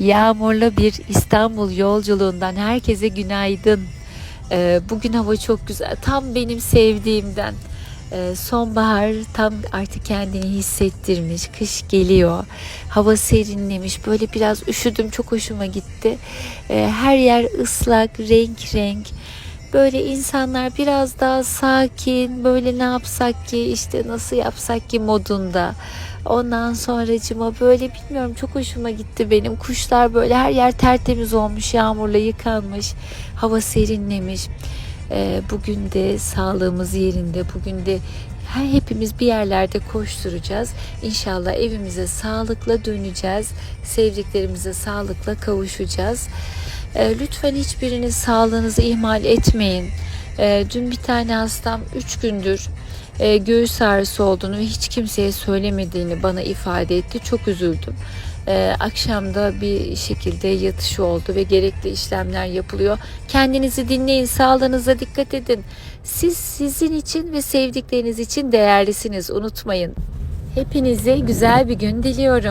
Yağmurlu bir İstanbul yolculuğundan herkese günaydın. Ee, bugün hava çok güzel. Tam benim sevdiğimden. Ee, sonbahar tam artık kendini hissettirmiş. Kış geliyor. Hava serinlemiş. Böyle biraz üşüdüm. Çok hoşuma gitti. Ee, her yer ıslak, renk renk. Böyle insanlar biraz daha sakin, böyle ne yapsak ki, işte nasıl yapsak ki modunda. Ondan sonracıma böyle bilmiyorum çok hoşuma gitti benim. Kuşlar böyle her yer tertemiz olmuş, yağmurla yıkanmış, hava serinlemiş. Ee, bugün de sağlığımız yerinde, bugün de her hepimiz bir yerlerde koşturacağız. İnşallah evimize sağlıkla döneceğiz. Sevdiklerimize sağlıkla kavuşacağız. Ee, lütfen hiçbiriniz sağlığınızı ihmal etmeyin. Ee, dün bir tane hastam 3 gündür e, göğüs ağrısı olduğunu ve hiç kimseye söylemediğini bana ifade etti. Çok üzüldüm. Ee, akşamda bir şekilde yatışı oldu ve gerekli işlemler yapılıyor. Kendinizi dinleyin, sağlığınıza dikkat edin. Siz sizin için ve sevdikleriniz için değerlisiniz. Unutmayın. Hepinize güzel bir gün diliyorum.